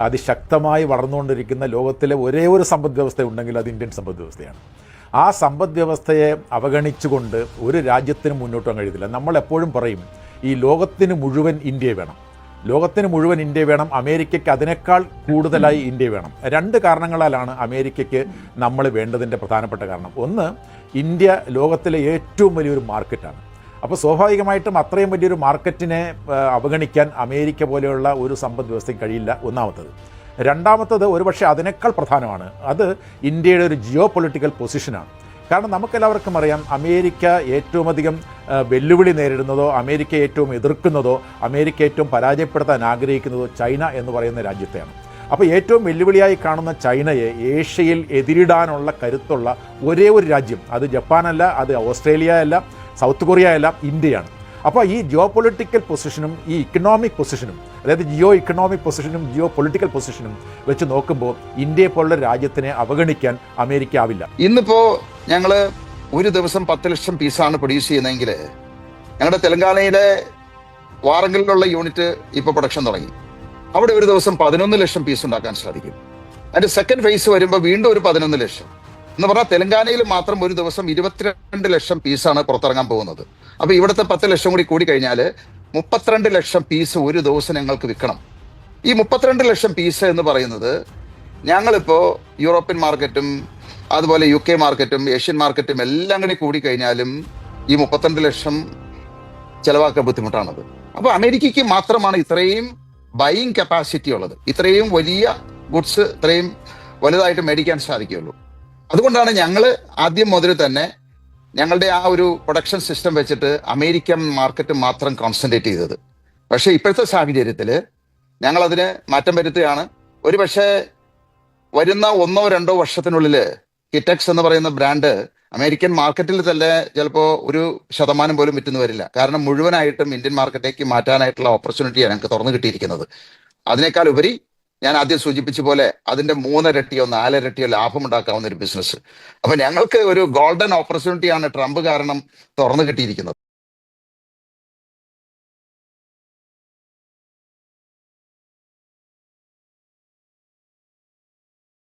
അതിശക്തമായി വളർന്നുകൊണ്ടിരിക്കുന്ന ലോകത്തിലെ ഒരേ ഒരു സമ്പദ് വ്യവസ്ഥ ഉണ്ടെങ്കിൽ അത് ഇന്ത്യൻ സമ്പദ് വ്യവസ്ഥയാണ്. ആ സമ്പദ് വ്യവസ്ഥയെ അവഗണിച്ചുകൊണ്ട് ഒരു രാജ്യത്തിന് മുന്നോട്ട് പോകാൻ കഴിയത്തില്ല. നമ്മൾ എപ്പോഴും പറയും ഈ ലോകത്തിന് മുഴുവൻ ഇന്ത്യ വേണം. ലോകത്തിന് മുഴുവൻ ഇന്ത്യ വേണം. അമേരിക്കയ്ക്ക് അതിനേക്കാൾ കൂടുതലായി ഇന്ത്യ വേണം. രണ്ട് കാരണങ്ങളാലാണ് അമേരിക്കയ്ക്ക് നമ്മൾ വേണ്ടതിന്റെ പ്രധാനപ്പെട്ട കാരണം. ഒന്ന് ഇന്ത്യ ലോകത്തിലെ ഏറ്റവും വലിയൊരു മാർക്കറ്റാണ് അപ്പോൾ സ്വാഭാവികമായിട്ടും അത്രയും വലിയൊരു മാർക്കറ്റിനെ അവഗണിക്കാൻ അമേരിക്ക പോലെയുള്ള ഒരു സമ്പദ് വ്യവസ്ഥയ്ക്ക് കഴിയില്ല ഒന്നാമത്തത്. രണ്ടാമത്തത് ഒരുപക്ഷെ അതിനേക്കാൾ പ്രധാനമാണ് അത് ഇന്ത്യയുടെ ഒരു ജിയോ പൊളിറ്റിക്കൽ പൊസിഷനാണ്. കാരണം നമുക്കെല്ലാവർക്കും അറിയാം അമേരിക്ക ഏറ്റവും അധികം വെല്ലുവിളി നേരിടുന്നതോ അമേരിക്ക ഏറ്റവും എതിർക്കുന്നതോ അമേരിക്ക ഏറ്റവും പരാജയപ്പെടുത്താൻ ആഗ്രഹിക്കുന്നതോ ചൈന എന്ന് പറയുന്ന രാജ്യത്തെയാണ്. അപ്പോൾ ഏറ്റവും വെല്ലുവിളിയായി കാണുന്ന ചൈനയെ ഏഷ്യയിൽ എതിരിടാനുള്ള കരുത്തുള്ള ഒരേ ഒരു രാജ്യം അത് ജപ്പാനല്ല അത് ഓസ്ട്രേലിയ അല്ല സൗത്ത് കൊറിയ അല്ല ഇന്ത്യയാണ്. അപ്പോൾ ഈ ജിയോ പൊളിറ്റിക്കൽ പൊസിഷനും ഈ ഇക്കണോമിക് പൊസിഷനും അതായത് ജിയോ ഇക്കണോമിക് പൊസിഷനും ജിയോ പൊളിറ്റിക്കൽ പൊസിഷനും വെച്ച് നോക്കുമ്പോൾ ഇന്ത്യയെ പോലുള്ള രാജ്യത്തിനെ അവഗണിക്കാൻ അമേരിക്ക ആവില്ല ഇന്നിപ്പോ ഞങ്ങൾ ഒരു ദിവസം പത്ത് ലക്ഷം പീസാണ് പ്രൊഡ്യൂസ് ചെയ്യുന്നതെങ്കിൽ ഞങ്ങളുടെ തെലങ്കാനയിലെ വാറങ്കലിലുള്ള യൂണിറ്റ് ഇപ്പോൾ പ്രൊഡക്ഷൻ തുടങ്ങി. അവിടെ ഒരു ദിവസം പതിനൊന്ന് ലക്ഷം പീസ് ഉണ്ടാക്കാൻ സാധിക്കും. അതിന്റെ സെക്കൻഡ് ഫേസ് വരുമ്പോൾ വീണ്ടും ഒരു പതിനൊന്ന് ലക്ഷം. എന്ന് പറഞ്ഞാൽ തെലങ്കാനയിൽ മാത്രം ഒരു ദിവസം ഇരുപത്തിരണ്ട് ലക്ഷം പീസാണ് പുറത്തിറങ്ങാൻ പോകുന്നത്. അപ്പൊ ഇവിടുത്തെ പത്ത് ലക്ഷം കൂടി കൂടി കഴിഞ്ഞാൽ മുപ്പത്തിരണ്ട് ലക്ഷം പീസ് ഒരു ദിവസം ഞങ്ങൾക്ക് വിൽക്കണം. ഈ മുപ്പത്തിരണ്ട് ലക്ഷം പീസ് എന്ന് പറയുന്നത് ഞങ്ങളിപ്പോ യൂറോപ്യൻ മാർക്കറ്റും അതുപോലെ യു കെ മാർക്കറ്റും ഏഷ്യൻ മാർക്കറ്റും എല്ലാം കൂടി കൂടി കഴിഞ്ഞാലും ഈ മുപ്പത്തിരണ്ട് ലക്ഷം ചെലവാക്കാൻ ബുദ്ധിമുട്ടാണത്. അപ്പൊ അമേരിക്കയ്ക്ക് മാത്രമാണ് ഇത്രയും ബൈയിങ് കപ്പാസിറ്റി ഉള്ളത്. ഇത്രയും വലിയ ഗുഡ്സ് ഇത്രയും വലുതായിട്ട് മേടിക്കാൻ സാധിക്കുകയുള്ളൂ. അതുകൊണ്ടാണ് ഞങ്ങൾ ആദ്യം മുതൽ തന്നെ ഞങ്ങളുടെ ആ ഒരു പ്രൊഡക്ഷൻ സിസ്റ്റം വെച്ചിട്ട് അമേരിക്കൻ മാർക്കറ്റ് മാത്രം കോൺസെൻട്രേറ്റ് ചെയ്തത്. പക്ഷെ ഇപ്പോഴത്തെ സാഹചര്യത്തിൽ ഞങ്ങളതിന് മാറ്റം വരുത്തുകയാണ്. ഒരു പക്ഷേ വരുന്ന ഒന്നോ രണ്ടോ വർഷത്തിനുള്ളിൽ കിറ്റക്സ് എന്ന് പറയുന്ന ബ്രാൻഡ് അമേരിക്കൻ മാർക്കറ്റിൽ തന്നെ ചിലപ്പോൾ ഒരു ശതമാനം പോലും വിറ്റുന്നു വരില്ല. കാരണം മുഴുവനായിട്ടും ഇന്ത്യൻ മാർക്കറ്റിലേക്ക് മാറ്റാനായിട്ടുള്ള ഓപ്പർച്യൂണിറ്റിയാണ് ഞങ്ങൾക്ക് തുറന്നു കിട്ടിയിരിക്കുന്നത്. അതിനേക്കാൾ ഉപരി ഞാൻ ആദ്യം സൂചിപ്പിച്ച പോലെ അതിന്റെ മൂന്നിരട്ടിയോ നാലിരട്ടിയോ ലാഭം ഉണ്ടാക്കാവുന്ന ഒരു ബിസിനസ് അപ്പൊ ഞങ്ങൾക്ക് ഒരു ഗോൾഡൻ ഓപ്പർച്യൂണിറ്റിയാണ് ട്രംപ് കാരണം തുറന്നു കിട്ടിയിരിക്കുന്നത്.